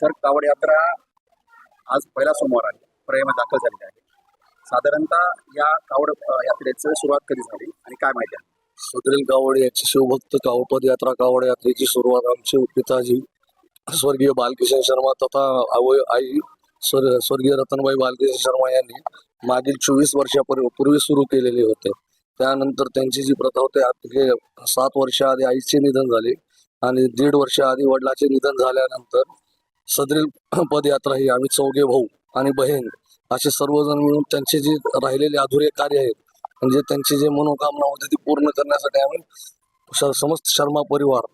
Sir कावड यात्रा आज पहिला सोमवार आहे. प्रयाम दाखल झालेली आहे. साधारणतः या कावड यात्रेचं सुरुवात कधी झाली आणि काय माहिती आहे? सुधीर गावडे यांची शिवभक्त काव पदयात्रा कावड यात्रेची सुरुवात आमचे पिताजी स्वर्गीय बालकिशन शर्मा तथा अवय आई स्वर स्वर्गीय रतनबाई बालकिशन शर्मा यांनी मागील चोवीस वर्षापूर्वी सुरू केलेले होते. त्यानंतर त्यांची जी प्रथा होते हे सात वर्ष आधी आईचे निधन झाले आणि दीड वर्ष आधी वडिलाचे निधन झाल्यानंतर सदरील पदयात्रा ही आम्ही चौघे भाऊ आणि बहीण असे सर्वजण मिळून त्यांचे जे राहिलेले अधुरे कार्य आहेत म्हणजे त्यांची जे मनोकामना होती ती पूर्ण करण्यासाठी आम्ही श- समस्त शर्मा परिवार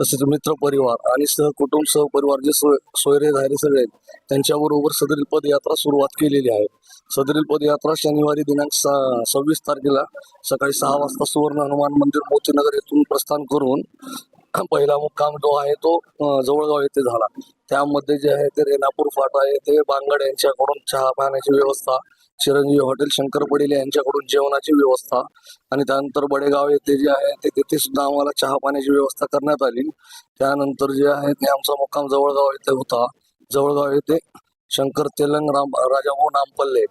तसेच मित्र परिवार आणि सहकुटुंब सहपरिवार जे सोय सोयरे झाले सगळे आहेत, त्यांच्याबरोबर सदरील पदयात्रा सुरुवात केलेली आहे. सदरील पदयात्रा शनिवारी दिनांक सा- सव्वीस तारखेला सकाळी सहा वाजता सुवर्ण हनुमान मंदिर मोतीनगर येथून प्रस्थान करून पहिला मुक्काम जो आहे तो जवळगाव येथे झाला. त्यामध्ये जे आहे ते रेणापूर फाटा येथे बांगड यांच्याकडून चहा पाण्याची व्यवस्था चिरंजीवी हॉटेल शंकर पडेल यांच्याकडून जेवणाची व्यवस्था आणि त्यानंतर बडेगाव येथे जे आहे ते तिथे सुद्धा आम्हाला चहा पाण्याची व्यवस्था करण्यात आली. त्यानंतर जे आहे ते आमचा मुक्काम जवळगाव येथे होता. जवळगाव येथे शंकर तेलंग राम राजाभाऊ नामपल्ले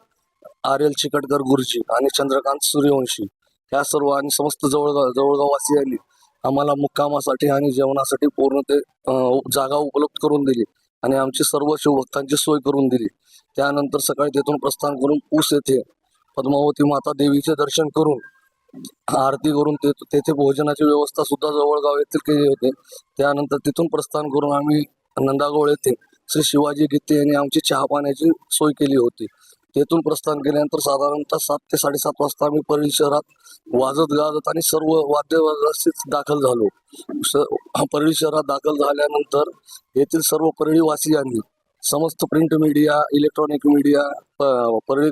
आर एल चिकटकर गुरुजी आणि चंद्रकांत सूर्यवंशी ह्या सर्व आणि समस्त जवळगाव जवळगाववासियांनी आम्हाला मुक्कामासाठी आणि जेवणासाठी पूर्ण ते जागा उपलब्ध करून दिली. आणि आमची सर्व शिवभक्तांची सोय करून दिली. त्यानंतर सकाळी तेथून प्रस्थान करून ऊस येथे पद्मावती माता देवीचे दर्शन करून आरती करून ते तेथे भोजनाची व्यवस्था सुद्धा जवळगाव येथील केली होती. त्यानंतर तिथून प्रस्थान करून आम्ही नंदागोळ येथे श्री शिवाजी गीते यांनी आमची चहा पाण्याची सोय केली होती. तेथून प्रस्थान केल्यानंतर साधारणतः सात ते साडेसात वाजता आम्ही परळी शहरात वाजत गाजत आणि सर्व वाद्य दाखल झालो. परळी शहरात दाखल झाल्यानंतर येथील सर्व परळीवासियांनी समस्त प्रिंट मीडिया इलेक्ट्रॉनिक मीडिया प- परळी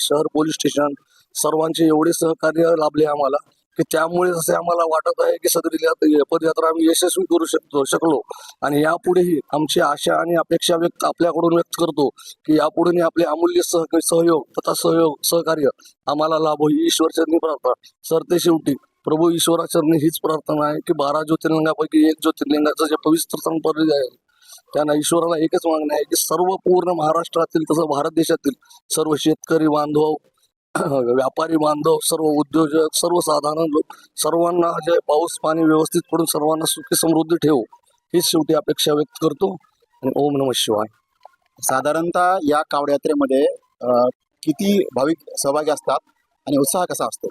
शहर पोलीस स्टेशन सर्वांचे एवढे सहकार्य लाभले आम्हाला. की त्यामुळे असे आम्हाला वाटत आहे की सदरील पदयात्रा आम्ही यशस्वी करू शकतो शकलो. आणि यापुढेही आमची आशा आणि अपेक्षा व्यक्त आपल्याकडून व्यक्त करतो की यापुढे आपले अमूल्य सह सहयोग तथा सहयोग सहकार्य आम्हाला लाभो ही ईश्वरचरणी प्रार्थना. सरते शेवटी प्रभू ईश्वराचरणी हीच प्रार्थना आहे की बारा ज्योतिर्लिंगापैकी एक ज्योतिर्लिंगाचं जे पवित्र स्थान आहे त्यांना ईश्वराला एकच मागणे आहे की सर्व पूर्ण महाराष्ट्रातील तसं भारत देशातील सर्व शेतकरी बांधव व्यापारी बांधव सर्व उद्योजक सर्वसाधारण लोक सर्वांना जे पाऊस पाणी व्यवस्थित पडून सर्वांना सुखी समृद्धी ठेवू हीच शेवटी अपेक्षा व्यक्त करतो. आणि ओम नम शिवाय. साधारणतः या कावड यात्रेमध्ये किती भाविक सहभागी असतात आणि उत्साह कसा असतो?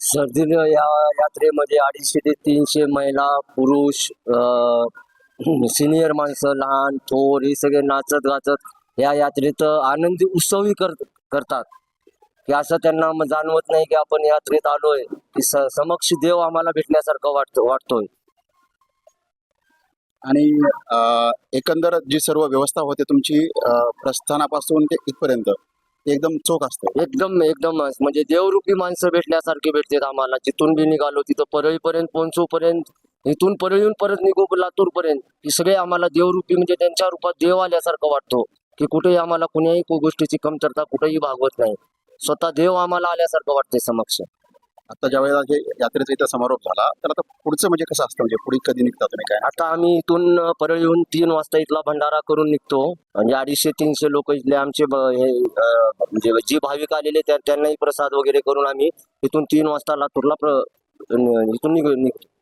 सर्दीन या यात्रेमध्ये अडीचशे ते तीनशे महिला पुरुष सिनियर माणसं लहान थोर हे सगळे नाचत गाचत या यात्रेत आनंदी उत्सवही कर करतात. की असं त्यांना जाणवत नाही की आपण यात्रेत आलोय. की समक्ष देव आम्हाला भेटण्यासारखं वाटतो वाटतोय. आणि एकंदर जी सर्व व्यवस्था होते तुमची प्रस्थानापासून ते इथपर्यंत एकदम चोख असते. एकदम एकदम म्हणजे देवरूपी माणसं भेटण्यासारखे भेटतात आम्हाला. जिथून बी निघालो तिथं परळीपर्यंत पोहोचूपर्यंत इथून परळीहून परत निघू लातूर पर्यंत हे सगळे आम्हाला देवरूपी म्हणजे त्यांच्या रूपात देव आल्यासारखं वाटतो. की कुठेही आम्हाला कुण्याही गोष्टीची कमतरता कुठेही भागवत नाही. स्वतः देव आम्हाला आल्यासारखं वाटते समक्ष. आता ज्या वेळेला यात्रेचा इथं समारोप झाला तर आता पुढचं म्हणजे कसं असतं? म्हणजे पुढे कधी निघता तुम्ही काय? आता आम्ही इथून अ, परळीहून तीन वाजता इथला भंडारा करून निघतो. म्हणजे अडीचशे तीनशे लोक इथले आमचे ब- हे अ, म्हणजे जी भाविक आलेले त्या- त्यांनाही प्रसाद वगैरे करून आम्ही इथून तीन वाजता लातूरला प्र- इथून निघ निघतो.